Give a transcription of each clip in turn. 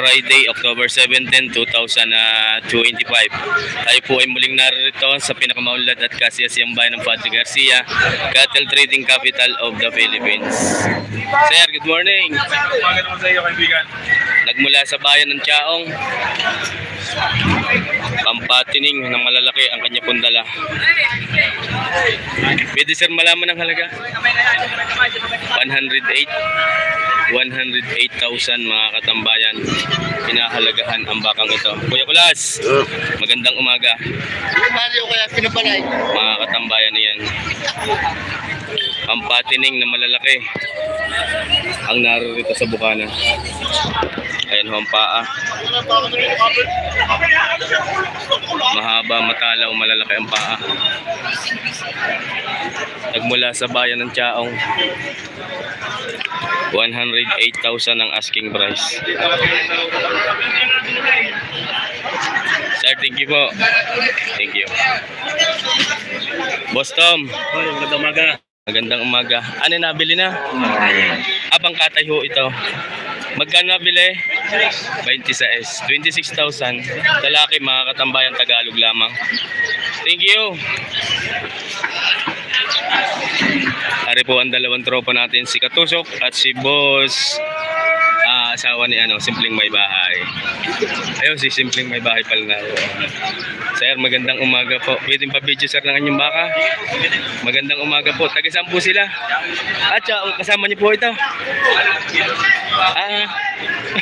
Friday, October 17, 2025. Tayo po ay muling narito sa pinakamaunlad at kasiyasiyang bayan ng Padre Garcia, Cattle Trading Capital of the Philippines. Sir, good morning. Umaga naman sa iyo, kaibigan. Nagmula sa bayan ng Chaong, pampatining ng malalaki ang kanya pong dala. Pwede sir malaman ang halaga? 108 108,000 mga katambayan pinahalagahan ang bakang ito. Kuya Kulas, magandang umaga Mario kaya pinabalay. mga katambayan niyan. Ang patining na malalaki ang narito sa bukana. Ayan ho ang paa. Mahaba, matalaw, malalaki ang paa. Nagmula sa bayan ng Chaong. 108,000 ang asking price. Sir, thank you po. Thank you. Boss Tom, Magandang umaga. magandang umaga. Ano nabili na? Abang katay ho ito. Magkano nabili? 26. 26,000. Lalaki, mga katambayan Tagalog lamang. Thank you. Ari po ang dalawang tropa natin, si Katusok at si Boss ah, asawa ni ano, Simpleng May Bahay. Ayun, si Simpleng May Bahay pala na. Sir, magandang umaga po. Pwede pa video sir ng anyong baka? Magandang umaga po. Taga saan po sila? At siya, kasama niyo po ito. Ah,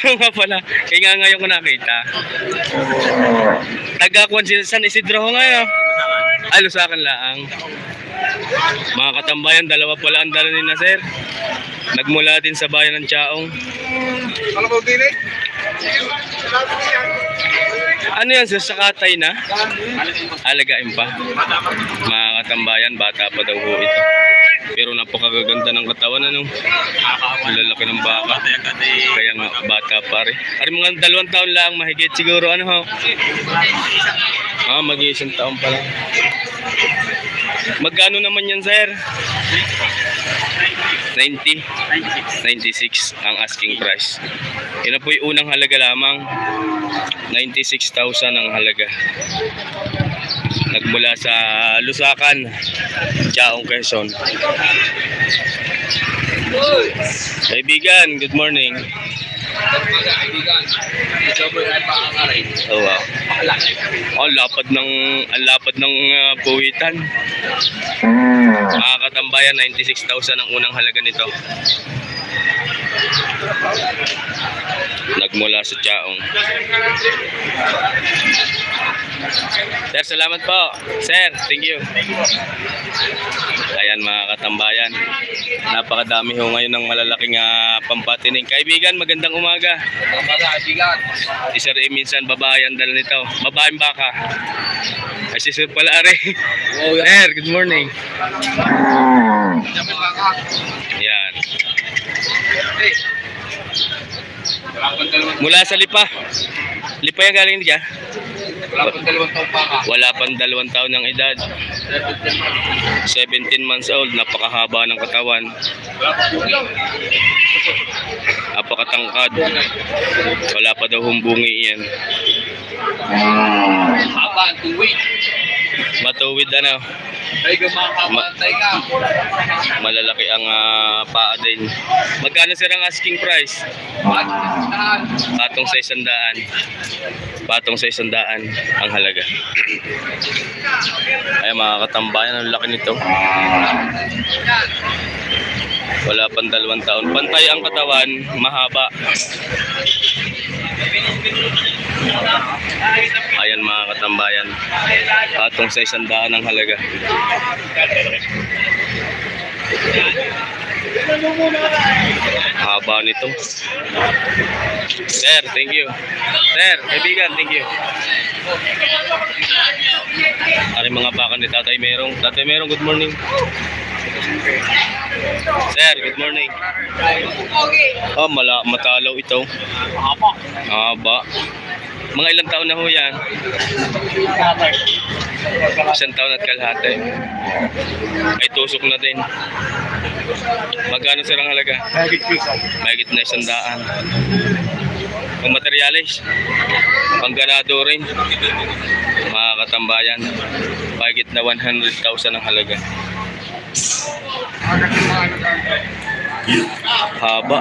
nga pala. Kaya nga ngayon ko nakita. Taga Kwan San Isidro ho ngayon. Ay, Lusakan laang. Mga katambayan, dalawa pala ang dala ni na sir. Nagmula din sa bayan ng Chaong. Ano? Ano yan sir, sa katay na? Alagain pa. Mga katambayan, bata pa daw ho ito. Pero napakaganda ng katawan, ano? Ang lalaki ng baka. Kaya nga, bata pa rin. Ari mga dalawang taon lang, mahigit siguro, ano ho? Ah, mag-iisang taon pa lang. Magkano naman yan, sir? 90? 96 ang asking price. Yan po yung unang halaga lamang. 96,000 ang halaga. Nagmula sa Lusakan, Chaong Quezon. Kaibigan, good morning. Oh, wow. Oh, lapad ng ang lapad ng uh, puwitan. Mga katambayan, 96,000 ang unang halaga nito. Nagmula sa Chaong. Sir, salamat po. Sir, thank you. Ayan mga katambayan. Napakadami ho ngayon ng malalaking uh, pampatining. Kaibigan, magandang umaga. Kaibigan. Si Sir minsan babae ang dala nito. Babaeng baka. Ay si Sir pala are. Sir, good morning. Yan. Mula sa Lipa. Lipa yung galing niya. wala pang dalawang taong baka. Wala pang dalawang taon ng edad. 17 months old. Napakahaba ng katawan. Napakatangkad. Wala pa daw humbungi yan. Haba, tuwid. Matuwid ano. Tayo ka. Malalaki ang ah, paa din. Magkano sir ang asking price? Patong sa isandaan. Patong sa isandaan ang halaga. Ay mga katambayan, ang laki nito. Wala pang dalawang taon. Pantay ang katawan, mahaba. Ayan mga katambayan. Patong sa isandaan ang halaga. Haba nito. Sir, thank you. Sir, kaibigan, thank you. Ari mga baka ni Tatay Merong. Tatay Merong, good morning. Sir, good morning. Oh, mala matalaw ito. Haba. Haba. Mga ilang taon na ho yan? Isang taon at kalahati. Ay tusok na din. Magkano sir ang halaga? Mahigit na isang daan. Pang materialis. Pang ganado rin. Mga katambayan. Pagit na 100,000 ang halaga. Haba.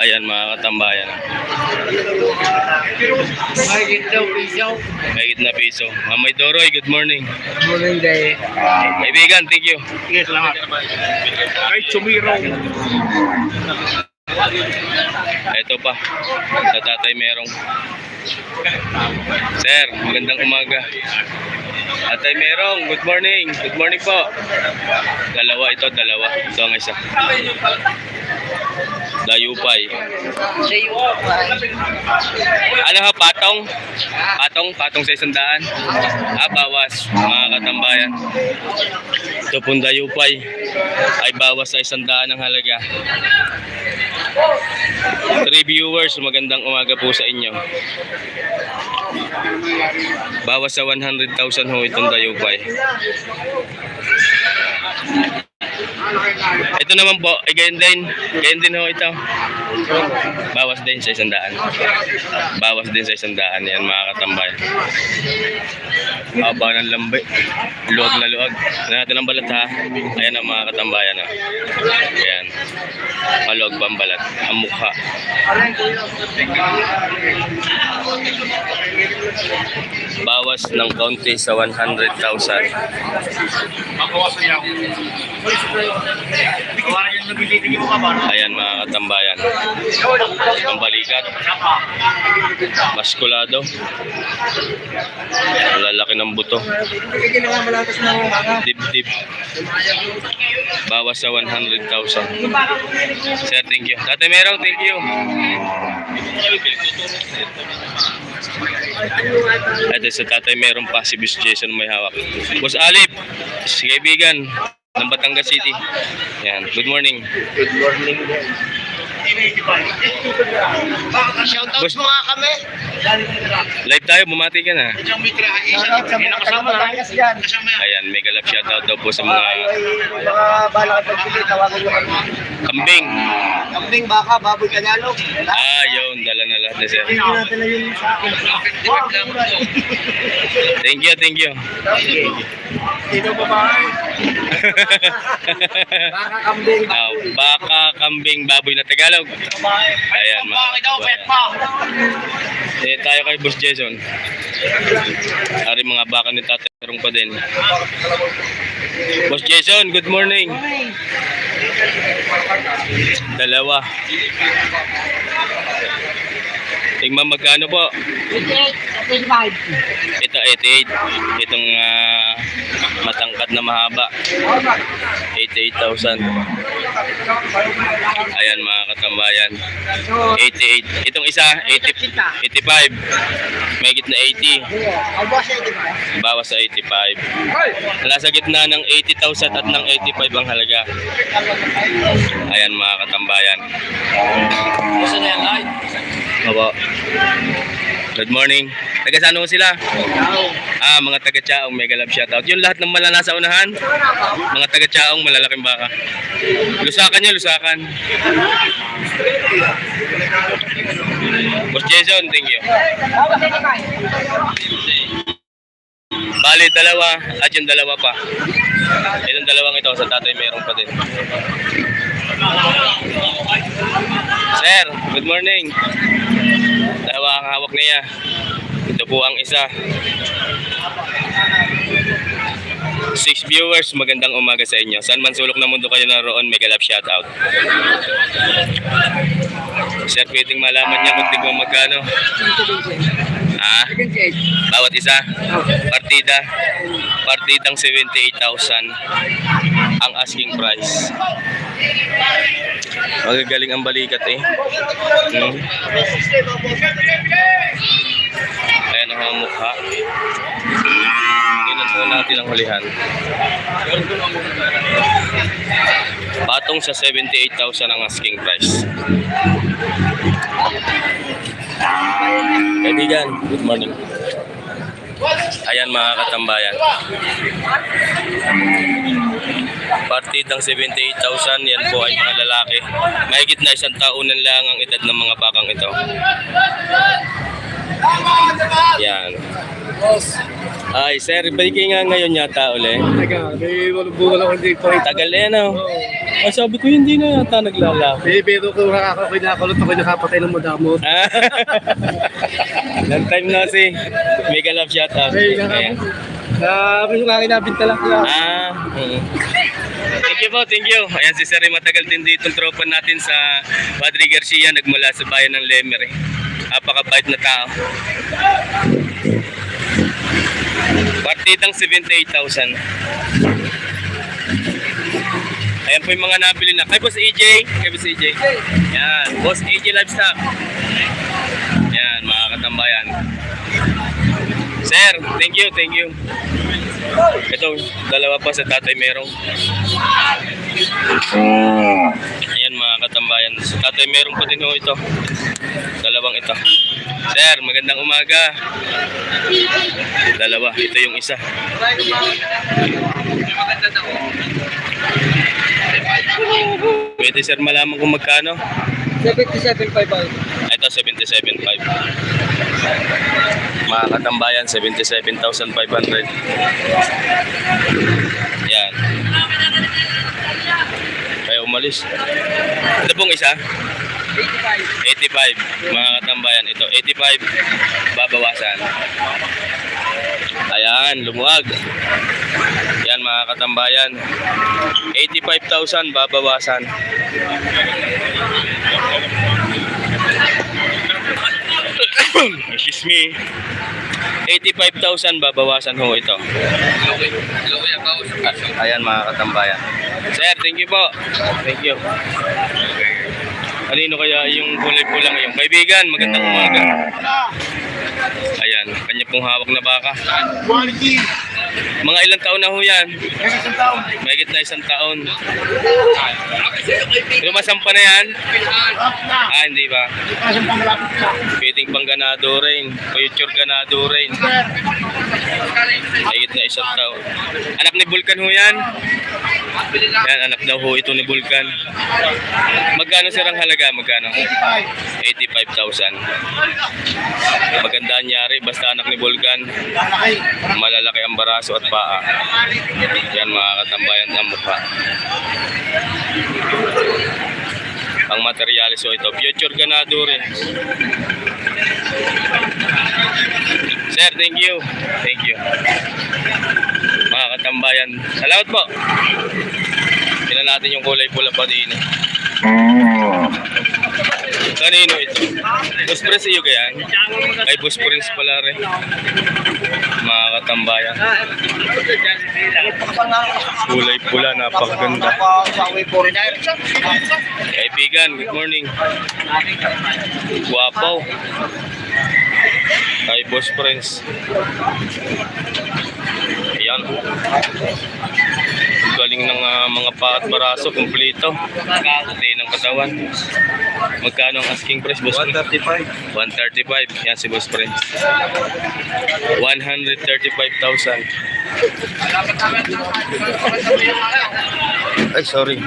Ayan mga katambayan. Mahigit daw, piso. Mahigit na piso. Mamay Doroy, good morning. Morning day. Kaibigan, thank you. Sige, salamat. Kahit sumiraw. Ito pa. Sa tatay merong. Sir, magandang umaga. Tatay merong, good morning. Good morning po. Dalawa ito, dalawa. Ito ang isa. Dayupay. Ano ha, patong? Patong, patong sa isang daan. Ah, bawas, mga katambayan. Ito pong dayupay ay bawas sa isang daan ng halaga. Three viewers, magandang umaga po sa inyo. Bawas sa 100,000 ho itong dayupay. Ito naman po, ay ganyan din. Ganyan din ho ito. Bawas din sa isang daan. Bawas din sa isang daan. Yan mga katambay. Haba ng lambi. Luwag na luwag. Ano natin ang balat ha. Ayan ang mga katambayan ha. Ayan. Maluwag pa ang balat. Ang mukha. Bawas ng kaunti sa 100,000. Ayan mga katambayan. Ang balikat. Maskulado. Lalaki ng buto. Dibdib. Bawas sa 100,000. Sir, thank you. Dati merong, thank you. Ito sa tatay meron pa si Boss Jason may hawak. Boss Alip, kaibigan ng Batangas City. Yan, good morning. Good morning din. Shoutout Boss- mo nga kami. Live tayo, bumati ka na. Shoutout sa mga taga-Batangas dyan. Ayan, mega love shoutout daw po sa mga mga balak at pagpili, tawagan nyo kami. kambing. Kambing, baka, baboy, Tagalog. Ah, yun, dala na na sir. Thank you, thank you. Sino ba ba? Baka kambing, baboy. baka, kambing, baboy na Tagalog. Ayan, mga Eh, tayo kay Boss Jason. Ari mga baka ni Tatay Tarong pa din. Boss Jason, good morning. Dalawa. Tingnan magkano po? Ito 88. Itong ah, matangkad na mahaba. 88,000. Ayan mga katambayan. 88. Itong isa, 80, 85. May gitna 80. Ang boss ay, di ba? Bawas sa 85. Nasa gitna ng 80,000 at ng 85 ang halaga. Ayan mga katambayan. Gusto na yan, ay. Opo. Good morning. Taga saan ho sila? Ah, mga taga Chaong, mega love shoutout. Yung lahat ng malala sa unahan, mga taga Chaong, malalaking baka. Lusakan nyo, lusakan. Boss Jason, thank you. Bali, dalawa at yung dalawa pa. Itong dalawang ito, sa tatay meron pa din. Sir, good morning. Dalawa ang hawak niya. Ito po ang isa. Six viewers, magandang umaga sa inyo. Saan man sulok ng mundo kayo naroon, mega love shoutout. Sir, pwedeng malaman niya kung tigmang magkano. Ah, bawat isa. Partida. Partidang 78,000 ang asking price. Magagaling ang balikat eh. Hmm. Ayan ang mukha. Natin ang hulihan. Patong sa 78,000 ang asking price. Kaibigan, good morning. Ayan mga katambayan. Partidang 78,000. Yan po ay mga lalaki. Mahigit na isang taon lang ang edad ng mga bakang ito. Yan. Ay, sir, balik nga ngayon yata uli. Teka, may walang lang hindi pa. Tagal na yan, oh. Ah, sabi ko, hindi na yata naglalaki. Eh, pero kung nakaka- kinakulot ako, nakapatay ng madamot. Ah. Long time na si Mega Love shout out. Hey, Ayan. Sabi ko nga kinabinta lang kaya. Ah. mm. Thank you po, thank you. Ayan si Sir, matagal din dito ang tropa natin sa Padre Garcia, nagmula sa bayan ng Lemer. Napakabait na tao. Partidang 78,000. Ayan po yung mga nabili na. Kay Boss AJ. Kay Boss AJ. Yan. Boss AJ Livestock. Yan, mga katambayan. Sir, thank you, thank you. Ito, dalawa pa sa tatay merong. Ayan mga katambayan. Sa tatay merong pa din ho ito. Dalawang ito. Sir, magandang umaga. Dalawa. Ito yung isa. Pwede sir malaman kung magkano? 77.5 ba? Ito 77.5. Mga katambayan, 77,500. Yan. Umalis. Ito pong isa? 85. Mga katambayan, ito 85. Babawasan. Ayan, lumuwag. Yan mga katambayan. 85,000 babawasan. Excuse me. 85,000 babawasan ho ito. Ayan mga katambayan. Sir, thank you po. Thank you. Kanino kaya yung kulay pula ngayon? Kaibigan, magandang umaga. Ayan, kanya pong hawak na baka. Quality. Mga ilang taon na ho yan? Kasi isang taon. Mahigit na isang taon. Lumasampa na yan? Ah, hindi ba? Pwedeng pang ganado rin. Future ganado rin. Mahigit na isang taon. Anak ni Vulcan ho yan? Yan, anak daw ho ito ni Vulcan. Magkano sir ang halaga? Magkano? 85. 85,000. Maganda nyari, basta anak ni Vulcan. Lalaki. Malalaki ang baraso at paa. Yan mga katambayan ng mukha. Ang materialis ho ito. Future ganado rin. Sir, thank you. Thank you. Mga katambayan. Salamat po. Tingnan natin yung kulay pula pa din. Kanino ito? Boss Prince iyo kaya? Ay, Boss Prince pala rin. Mga katambayan. Kulay pula, napakaganda. Kaibigan, good morning. Guwapo. Kay Boss Prince. Ayan. Galing ng ah, mga pa at baraso, kumplito. Pati ng katawan. Magkano ang asking price, Boss Prince? 135. 135. Yan si Boss Prince. 135,000. Ay, sorry.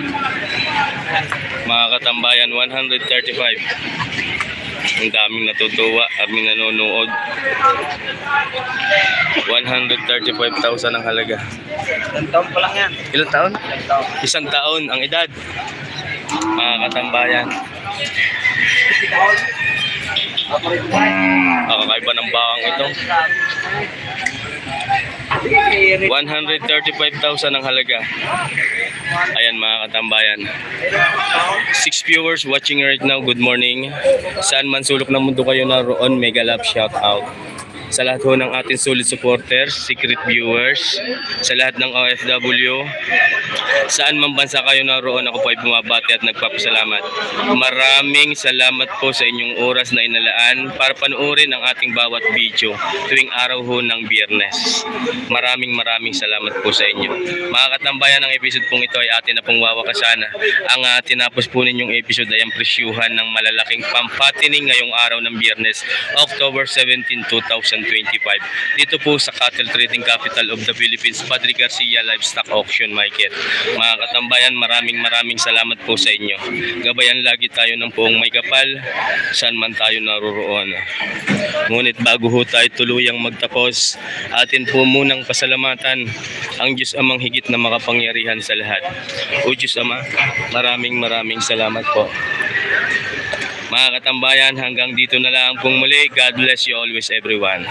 Mga katambayan, 135. Ang daming natutuwa, aming nanonood. 135,000 ang halaga. Isang taon pa lang yan. Ilang taon? Isang taon. Isang taon ang edad. Mga katambayan. Nakakaiba ng bakang ito. 135,000 ang halaga. Ayan mga katambayan. Six viewers watching right now. Good morning. Saan man sulok ng mundo kayo naroon, mega love shout out. Sa lahat ho ng ating solid supporters, secret viewers, sa lahat ng OFW, saan man bansa kayo naroon, ako po ay bumabati at nagpapasalamat. Maraming salamat po sa inyong oras na inalaan para panuorin ang ating bawat video tuwing araw ho ng biyernes. Maraming maraming salamat po sa inyo. Mga katambayan, ang episode pong ito ay atin na pong wawakasana. Ang uh, tinapos po ninyong episode ay ang presyuhan ng malalaking pampatining ngayong araw ng biyernes, October 17, 2025. 2025. Dito po sa Cattle Trading Capital of the Philippines, Padre Garcia Livestock Auction Market. Mga katambayan, maraming maraming salamat po sa inyo. Gabayan lagi tayo ng poong may kapal, saan man tayo naroroon. Ngunit bago ho tayo tuluyang magtapos, atin po munang pasalamatan ang Diyos amang higit na makapangyarihan sa lahat. O Diyos Ama, maraming maraming salamat po. Mga katambayan, hanggang dito na lang pong muli. God bless you always everyone.